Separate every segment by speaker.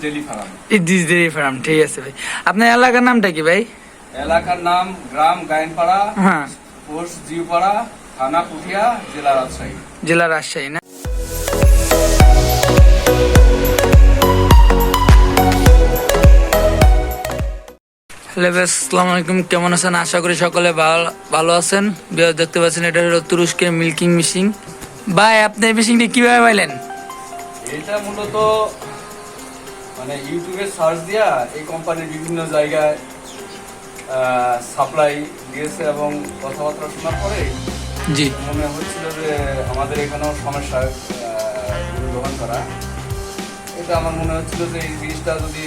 Speaker 1: Dairy farm.
Speaker 2: Idris dairy farm ঠিক আছে ভাই। আপনার এলাকার নামটা কি ভাই?
Speaker 1: এলাকার নাম গ্রাম গাইনপাড়া
Speaker 2: হ্যাঁ।
Speaker 1: পোস্ট জিউপাড়া থানা পুঠিয়া জেলা রাজশাহী।
Speaker 2: জেলা রাজশাহী না? হ্যালো বেশ আসসালামু আলাইকুম। কেমন আছেন? আশা করি সকলে ভালো- ভালো আছেন। বিয়ার দেখতে পাচ্ছেন এটা হলো তুরস্কের মিল্কিং মেশিন। ভাই আপনি এই মেশিনটি কীভাবে পাইলেন?
Speaker 1: এটা মূলত মানে ইউটিউবে সার্চ দিয়া এই কোম্পানির বিভিন্ন জায়গায় সাপ্লাই দিয়েছে এবং কথাবার্তা শোনার পরে
Speaker 2: জি
Speaker 1: মনে হচ্ছিল যে আমাদের এখানেও সমস্যা গ্রহণ করা এটা আমার মনে হচ্ছিল যে এই জিনিসটা যদি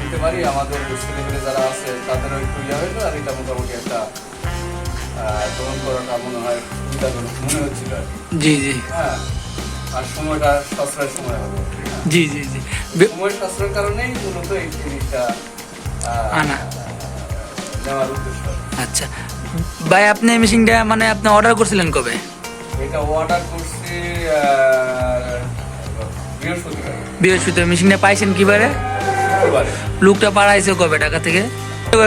Speaker 1: দিতে পারি আমাদের ছেলেমেয়ে যারা আছে তাদেরও একটু ইয়ে হইল আর এটা মোটামুটি একটা গ্রহণ করাটা মনে হয় সুবিধাজনক মনে হচ্ছিল আর কি।
Speaker 2: জি জি
Speaker 1: হ্যাঁ আর সময়টা সাশ্রয় সময় হবে।
Speaker 2: জি জি জি।
Speaker 1: সময় সাশ্রয়ের কারণেই মূলত এই জিনিসটা
Speaker 2: আনা।
Speaker 1: নেওয়ার উদ্দেশ্য।
Speaker 2: আচ্ছা। ভাই আপনি এই মেশিনটা মানে আপনি অর্ডার করছিলেন কবে?
Speaker 1: এটা অর্ডার করছি বৃহস্পতিবার।
Speaker 2: বৃহস্পতিবার। মেশিনটা পাইছেন কিবারে? লুকটা পাঠাইছে কবে টাকা থেকে?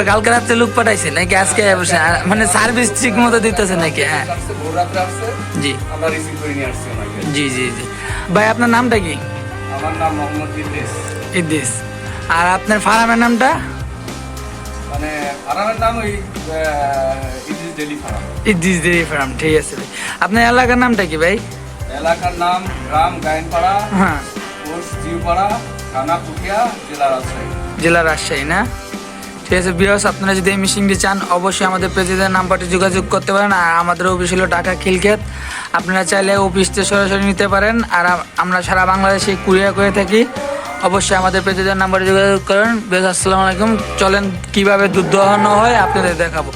Speaker 2: কালকে রাত্রে লুক পাঠাইছে নাকি আজকে? মানে সার্ভিস ঠিক মতো দিতেছে নাকি? হ্যাঁ। জি। জি জি জি। ভাই আপনার নামটা কি?
Speaker 1: আমার নাম মোহাম্মদ ইদ্রিস।
Speaker 2: ইদ্রিস। আর আপনার ফার্মের নামটা?
Speaker 1: মানে ফার্মের নাম ওই Idris dairy farm.
Speaker 2: Idris dairy farm ঠিক আছে ভাই। আপনার এলাকার নামটা কি ভাই?
Speaker 1: এলাকার নাম গ্রাম গায়নপাড়া
Speaker 2: হ্যাঁ।
Speaker 1: কোর্স জিউপাড়া থানা জেলা রাজশাহী।
Speaker 2: জেলা রাজশাহী না? ঠিক আছে বিহস আপনারা যদি এই মেশিনটি চান, অবশ্যই আমাদের প্রেসিডেন্ট নাম্বারটি যোগাযোগ করতে পারেন। আর আমাদের অফিস হলো ঢাকা খিলক্ষেত। আপনারা চাইলে অফিসতে সরাসরি নিতে পারেন। আর আমরা সারা বাংলাদেশে কুরিয়ার করে থাকি। অবশ্যই আমাদের প্রেসিডেন্ট নাম্বারে যোগাযোগ করেন। বেশ আসসালামু আলাইকুম। চলেন কীভাবে দুধ হয় আপনাদের দেখাবো।